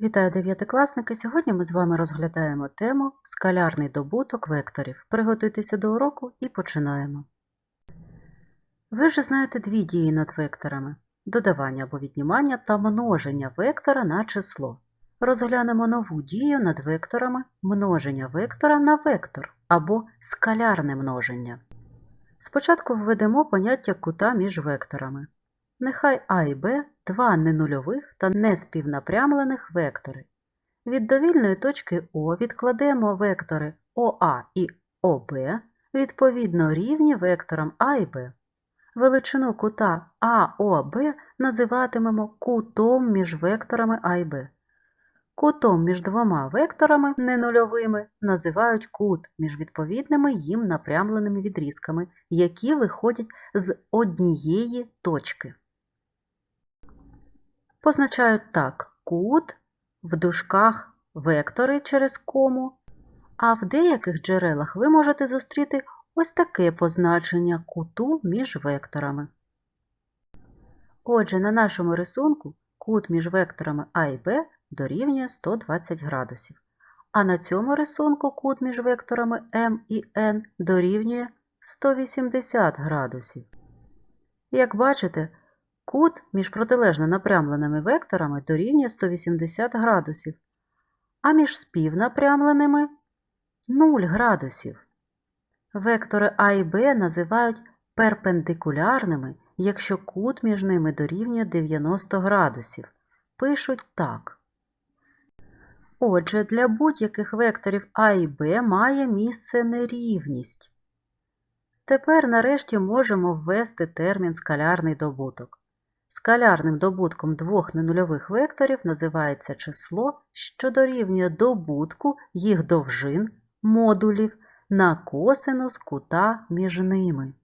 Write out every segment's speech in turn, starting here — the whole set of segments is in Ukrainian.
Вітаю дев'ятикласники! Сьогодні ми з вами розглядаємо тему Скалярний добуток векторів. Приготуйтеся до уроку і починаємо. Ви вже знаєте дві дії над векторами додавання або віднімання та множення вектора на число. Розглянемо нову дію над векторами множення вектора на вектор або скалярне множення. Спочатку введемо поняття кута між векторами. Нехай А і Б два ненульових та неспівнапрямлених вектори. Від довільної точки О відкладемо вектори ОА і ОБ відповідно рівні векторам А і Б. Величину кута АОБ називатимемо кутом між векторами А і Б. Кутом між двома векторами ненульовими називають кут між відповідними їм напрямленими відрізками, які виходять з однієї точки. Позначають так кут в дужках вектори через кому, а в деяких джерелах ви можете зустріти ось таке позначення куту між векторами. Отже, на нашому рисунку кут між векторами А і Б дорівнює 120 градусів, а на цьому рисунку кут між векторами М і Н дорівнює 180 градусів. Як бачите, Кут між протилежно напрямленими векторами дорівнює 180 градусів, а між співнапрямленими 0 градусів. Вектори А і Б називають перпендикулярними, якщо кут між ними дорівнює 90 градусів. Пишуть так. Отже, для будь-яких векторів А і Б має місце нерівність. Тепер нарешті можемо ввести термін скалярний добуток. Скалярним добутком двох ненульових векторів називається число, що дорівнює добутку їх довжин модулів на косинус кута між ними.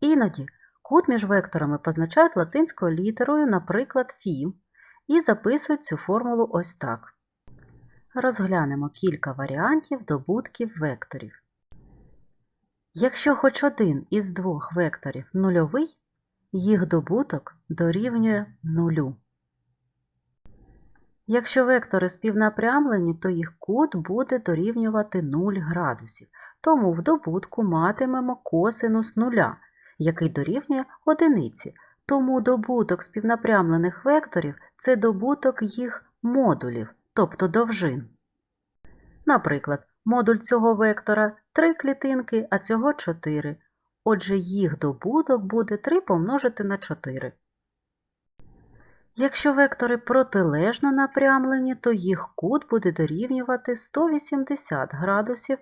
Іноді кут між векторами позначають латинською літерою, наприклад, фі, і записують цю формулу ось так. Розглянемо кілька варіантів добутків векторів. Якщо хоч один із двох векторів нульовий, їх добуток дорівнює нулю. Якщо вектори співнапрямлені, то їх кут буде дорівнювати 0 градусів, тому в добутку матимемо косинус нуля, який дорівнює одиниці, тому добуток співнапрямлених векторів це добуток їх модулів, тобто довжин. Наприклад, модуль цього вектора 3 клітинки, а цього 4, Отже, їх добуток буде 3 помножити на 4. Якщо вектори протилежно напрямлені, то їх кут буде дорівнювати 180 градусів,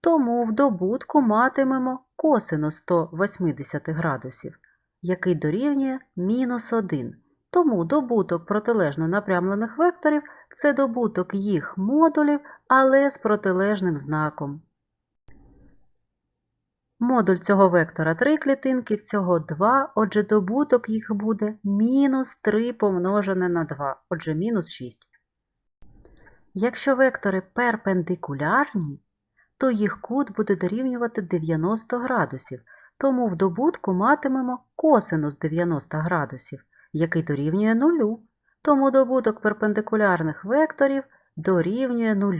тому в добутку матимемо косинус 180 градусів, який дорівнює мінус 1. Тому добуток протилежно напрямлених векторів це добуток їх модулів, але з протилежним знаком. Модуль цього вектора 3 клітинки, цього 2, отже, добуток їх буде мінус 3 помножене на 2, отже, мінус 6. Якщо вектори перпендикулярні, то їх кут буде дорівнювати 90 градусів, тому в добутку матимемо косинус 90 градусів, який дорівнює 0, тому добуток перпендикулярних векторів дорівнює 0.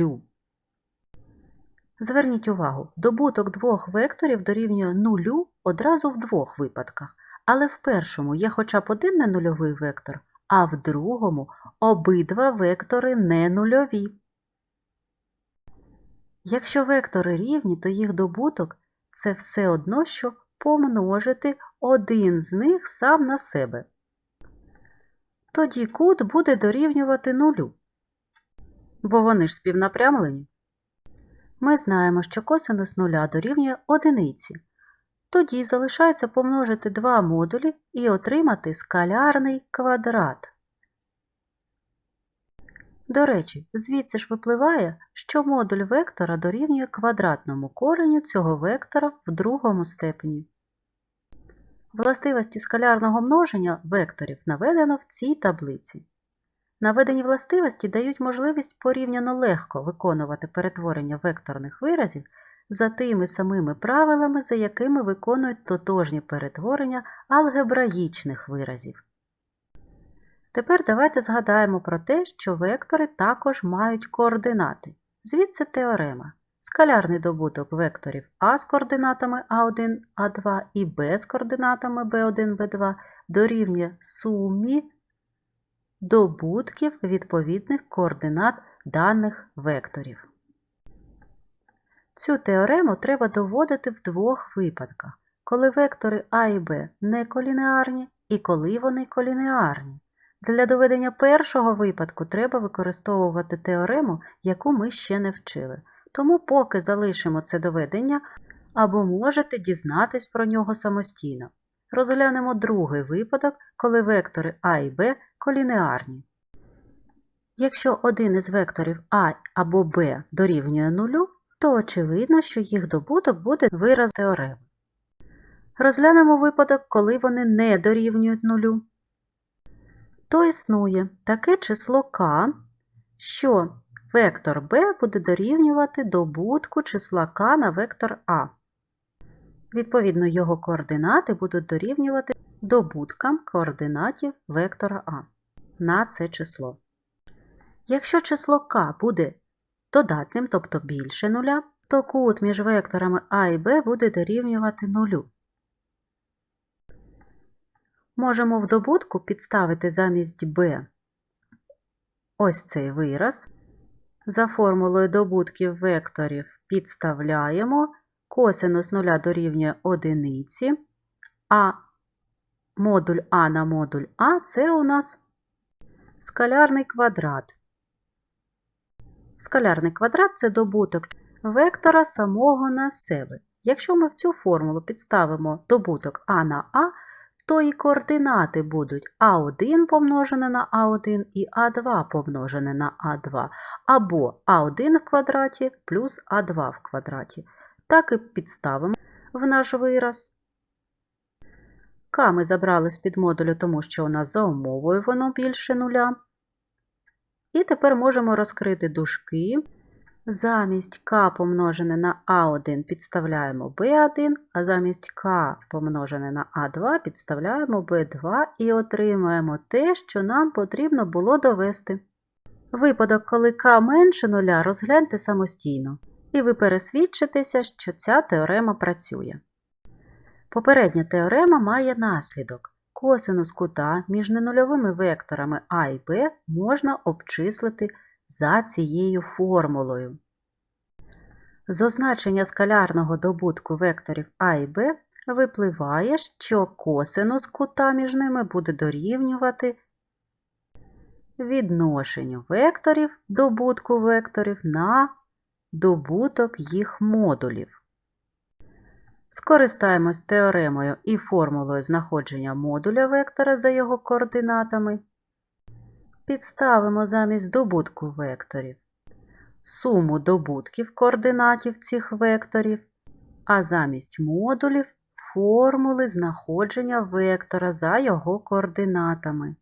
Зверніть увагу, добуток двох векторів дорівнює нулю одразу в двох випадках, але в першому є хоча б один ненульовий вектор, а в другому обидва вектори не нульові. Якщо вектори рівні, то їх добуток це все одно, що помножити один з них сам на себе. Тоді кут буде дорівнювати нулю, бо вони ж співнапрямлені. Ми знаємо, що косинус нуля дорівнює одиниці. Тоді залишається помножити два модулі і отримати скалярний квадрат. До речі, звідси ж випливає, що модуль вектора дорівнює квадратному кореню цього вектора в другому степені. Властивості скалярного множення векторів наведено в цій таблиці. Наведені властивості дають можливість порівняно легко виконувати перетворення векторних виразів за тими самими правилами, за якими виконують тотожні перетворення алгебраїчних виразів. Тепер давайте згадаємо про те, що вектори також мають координати. Звідси теорема. Скалярний добуток векторів А з координатами А1, А2 і Б з координатами B1, B2 дорівнює сумі добутків відповідних координат даних векторів. Цю теорему треба доводити в двох випадках, коли вектори А і Б не колінеарні і коли вони колінеарні. Для доведення першого випадку треба використовувати теорему, яку ми ще не вчили. Тому поки залишимо це доведення або можете дізнатись про нього самостійно. Розглянемо другий випадок, коли вектори А і Б колінеарні. Якщо один із векторів А або Б дорівнює нулю, то очевидно, що їх добуток буде вираз теореми. Розглянемо випадок, коли вони не дорівнюють нулю. То існує таке число k, що вектор b буде дорівнювати добутку числа k на вектор А. Відповідно, його координати будуть дорівнювати добуткам координатів вектора А на це число. Якщо число k буде додатним, тобто більше нуля, то кут між векторами А і Б буде дорівнювати нулю. Можемо в добутку підставити замість b ось цей вираз. За формулою добутків векторів підставляємо косинус 0 дорівнює одиниці, а модуль А на модуль А це у нас скалярний квадрат. Скалярний квадрат це добуток вектора самого на себе. Якщо ми в цю формулу підставимо добуток А на А, то і координати будуть А1 помножене на А1 і А2 помножене на А2, або А1 в квадраті плюс А2 в квадраті. Так і підставимо в наш вираз. К ми забрали з під модулю, тому що у нас за умовою воно більше нуля. І тепер можемо розкрити дужки. Замість k помножене на a1 підставляємо b1, а замість k помножене на a2 підставляємо b2 і отримаємо те, що нам потрібно було довести. Випадок, коли k менше нуля, розгляньте самостійно, і ви пересвідчитеся, що ця теорема працює. Попередня теорема має наслідок. Косинус кута між ненульовими векторами а і b можна обчислити за цією формулою. З означення скалярного добутку векторів А і Б випливає, що косинус кута між ними буде дорівнювати відношенню векторів добутку векторів на добуток їх модулів. Скористаємось теоремою і формулою знаходження модуля вектора за його координатами. Підставимо замість добутку векторів суму добутків координатів цих векторів, а замість модулів формули знаходження вектора за його координатами.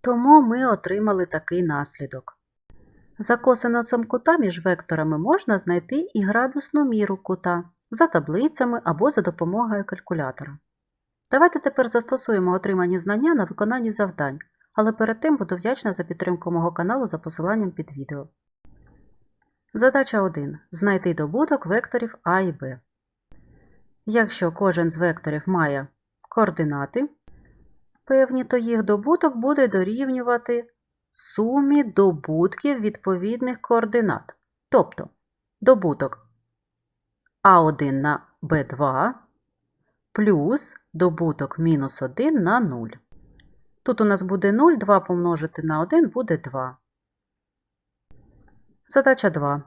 Тому ми отримали такий наслідок. За косинусом кута між векторами можна знайти і градусну міру кута за таблицями або за допомогою калькулятора. Давайте тепер застосуємо отримані знання на виконанні завдань, але перед тим буду вдячна за підтримку мого каналу за посиланням під відео. Задача 1. Знайти добуток векторів А і Б. Якщо кожен з векторів має координати, певні, то їх добуток буде дорівнювати сумі добутків відповідних координат. Тобто добуток А1 на Б2 плюс добуток мінус 1 на 0. Тут у нас буде 0, 2 помножити на 1 буде 2. Задача 2.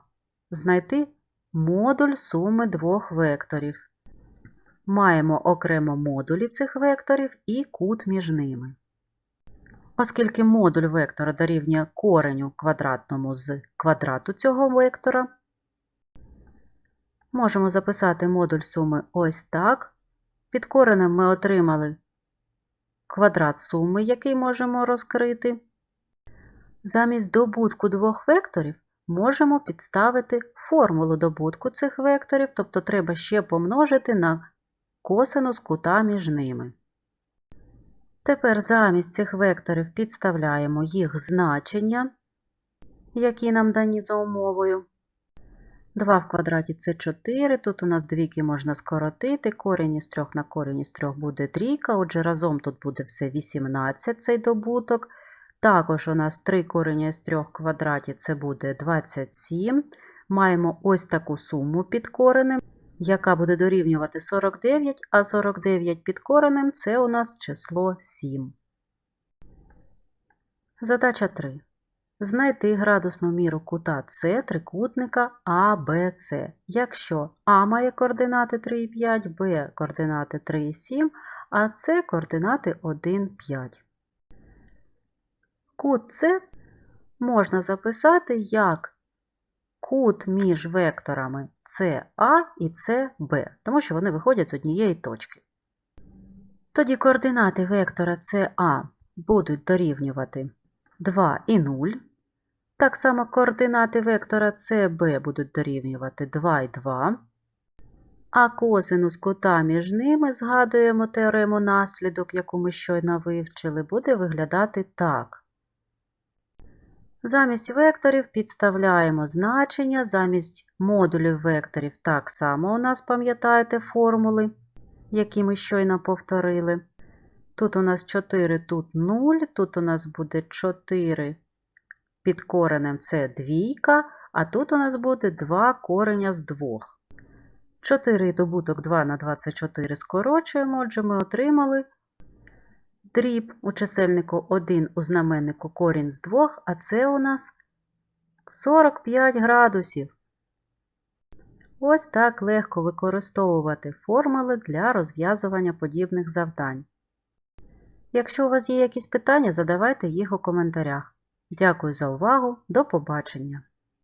Знайти модуль суми двох векторів. Маємо окремо модулі цих векторів і кут між ними. Оскільки модуль вектора дорівнює кореню квадратному з квадрату цього вектора, можемо записати модуль суми ось так. Під коренем ми отримали квадрат суми, який можемо розкрити. Замість добутку двох векторів можемо підставити формулу добутку цих векторів, тобто треба ще помножити на косинус кута між ними. Тепер замість цих векторів підставляємо їх значення, які нам дані за умовою. 2 в квадраті це 4, тут у нас двійки можна скоротити, корінь із 3 на корінь із 3 буде трійка, отже разом тут буде все 18 цей добуток. Також у нас 3 корення із 3 в квадраті це буде 27. Маємо ось таку суму під коренем, яка буде дорівнювати 49, а 49 під коренем це у нас число 7. Задача 3. Знайти градусну міру кута С трикутника ABC, якщо А має координати 3,5, Б координати 3,7, а С координати 1,5. Кут С можна записати як кут між векторами CA і CB, тому що вони виходять з однієї точки. Тоді координати вектора CA будуть дорівнювати 2 і 0. Так само координати вектора CB будуть дорівнювати 2 і 2. А косинус кута між ними, згадуємо теорему наслідок, яку ми щойно вивчили, буде виглядати так. Замість векторів підставляємо значення, замість модулів векторів так само у нас, пам'ятаєте, формули, які ми щойно повторили. Тут у нас 4, тут 0, тут у нас буде 4 під коренем це двійка, а тут у нас буде 2 кореня з 2. 4 добуток 2 на 24 скорочуємо, отже, ми отримали дріб у чисельнику 1 у знаменнику корінь з 2, а це у нас 45 градусів. Ось так легко використовувати формули для розв'язування подібних завдань. Якщо у вас є якісь питання, задавайте їх у коментарях. Дякую за увагу. До побачення!